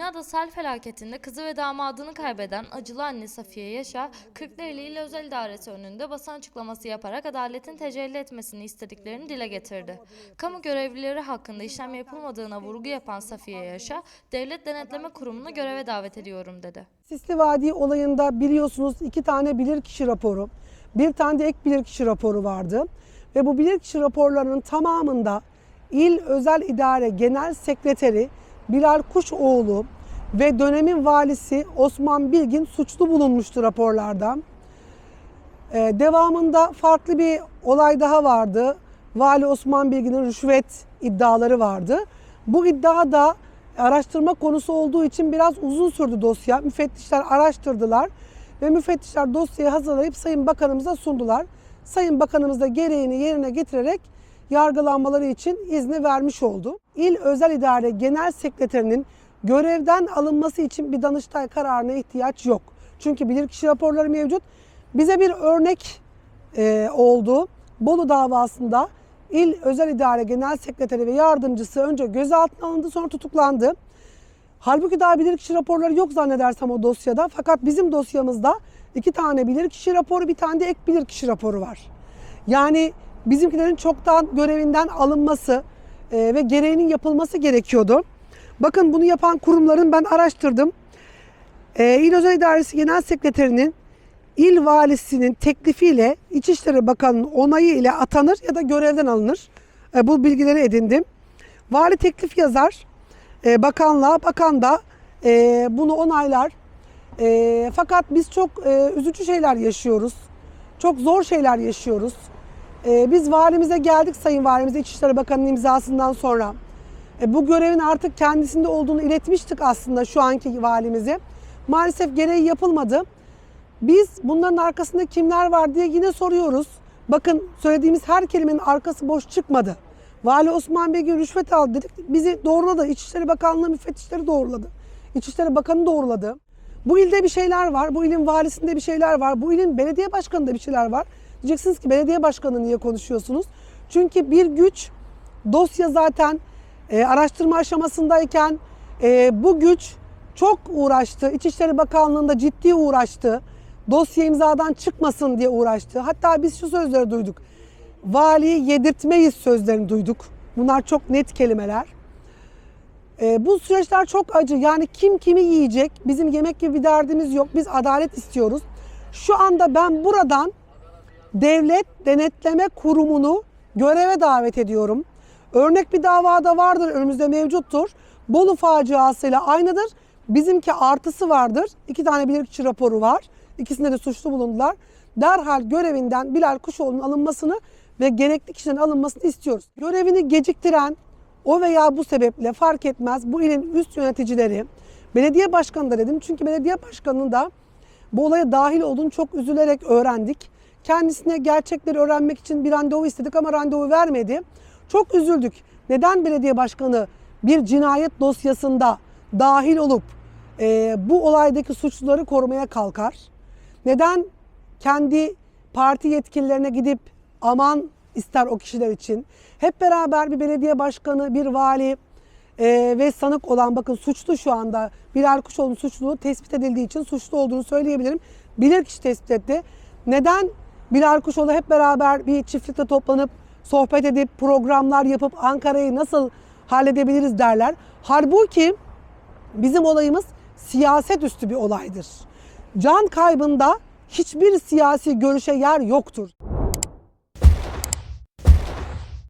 İğneada sel felaketinde kızı ve damadını kaybeden acılı anne Safiye Yaşar, Kırklareli İl Özel İdaresi önünde basın açıklaması yaparak adaletin tecelli etmesini istediklerini dile getirdi. Kamu görevlileri hakkında işlem yapılmadığına vurgu yapan Safiye Yaşar, Devlet Denetleme Kurumu'nu göreve davet ediyorum dedi. Sisli Vadi olayında biliyorsunuz iki tane bilirkişi raporu, bir tane de ek bilirkişi raporu vardı. Ve bu bilirkişi raporlarının tamamında İl Özel İdare Genel Sekreteri Bilal Kuşoğlu ve dönemin valisi Osman Bilgin suçlu bulunmuştu raporlarda. Ee, devamında farklı bir olay daha vardı. Vali Osman Bilgin'in rüşvet iddiaları vardı. Bu iddia da araştırma konusu olduğu için biraz uzun sürdü dosya. Müfettişler araştırdılar ve müfettişler dosyayı hazırlayıp Sayın Bakanımıza sundular. Sayın Bakanımız da gereğini yerine getirerek yargılanmaları için izni vermiş oldu. İl Özel İdare Genel Sekreterinin görevden alınması için bir Danıştay kararına ihtiyaç yok. Çünkü bilirkişi raporları mevcut. Bize bir örnek e, oldu. Bolu davasında İl Özel İdare Genel Sekreteri ve yardımcısı önce gözaltına alındı sonra tutuklandı. Halbuki daha bilirkişi raporları yok zannedersem o dosyada. Fakat bizim dosyamızda iki tane bilirkişi raporu, bir tane de ek bilirkişi raporu var. Yani bizimkilerin çoktan görevinden alınması e, ve gereğinin yapılması gerekiyordu. Bakın bunu yapan kurumların ben araştırdım. E, İl Özel İdaresi Genel Sekreterinin il valisinin teklifiyle İçişleri Bakanı'nın onayı ile atanır ya da görevden alınır. E, bu bilgileri edindim. Vali teklif yazar e, bakanlığa, bakan da bunu onaylar. Fakat biz çok üzücü şeyler yaşıyoruz. Çok zor şeyler yaşıyoruz. E, biz valimize geldik Sayın Valimize İçişleri Bakanı'nın imzasından sonra. E, bu görevin artık kendisinde olduğunu iletmiştik aslında şu anki valimize. Maalesef gereği yapılmadı. Biz bunların arkasında kimler var diye yine soruyoruz. Bakın söylediğimiz her kelimenin arkası boş çıkmadı. Vali Osman Bey rüşvet aldı dedik. Bizi doğruladı. İçişleri Bakanlığı müfettişleri doğruladı. İçişleri Bakanı doğruladı. Bu ilde bir şeyler var. Bu ilin valisinde bir şeyler var. Bu ilin belediye başkanında bir şeyler var. Diyeceksiniz ki belediye başkanı niye konuşuyorsunuz? Çünkü bir güç dosya zaten e, araştırma aşamasındayken e, bu güç çok uğraştı. İçişleri Bakanlığı'nda ciddi uğraştı. Dosya imzadan çıkmasın diye uğraştı. Hatta biz şu sözleri duyduk. Valiyi yedirtmeyiz sözlerini duyduk. Bunlar çok net kelimeler. E, bu süreçler çok acı. Yani kim kimi yiyecek? Bizim yemek gibi bir derdimiz yok. Biz adalet istiyoruz. Şu anda ben buradan Devlet Denetleme Kurumu'nu göreve davet ediyorum. Örnek bir davada vardır, önümüzde mevcuttur. Bolu faciasıyla aynıdır. Bizimki artısı vardır. İki tane bilirkişi raporu var. İkisinde de suçlu bulundular. Derhal görevinden Bilal Kuşoğlu'nun alınmasını ve gerekli kişilerin alınmasını istiyoruz. Görevini geciktiren o veya bu sebeple fark etmez bu ilin üst yöneticileri, belediye başkanı da dedim. Çünkü belediye başkanının da bu olaya dahil olduğunu çok üzülerek öğrendik. Kendisine gerçekleri öğrenmek için bir randevu istedik ama randevu vermedi. Çok üzüldük. Neden belediye başkanı bir cinayet dosyasında dahil olup e, bu olaydaki suçluları korumaya kalkar? Neden kendi parti yetkililerine gidip aman ister o kişiler için? Hep beraber bir belediye başkanı, bir vali e, ve sanık olan bakın suçlu şu anda Bilal Kuşoğlu'nun suçluluğu tespit edildiği için suçlu olduğunu söyleyebilirim. Bilirkişi tespit etti. Neden Bilal Kuşoğlu hep beraber bir çiftlikte toplanıp sohbet edip programlar yapıp Ankara'yı nasıl halledebiliriz derler. Halbuki bizim olayımız siyaset üstü bir olaydır. Can kaybında hiçbir siyasi görüşe yer yoktur.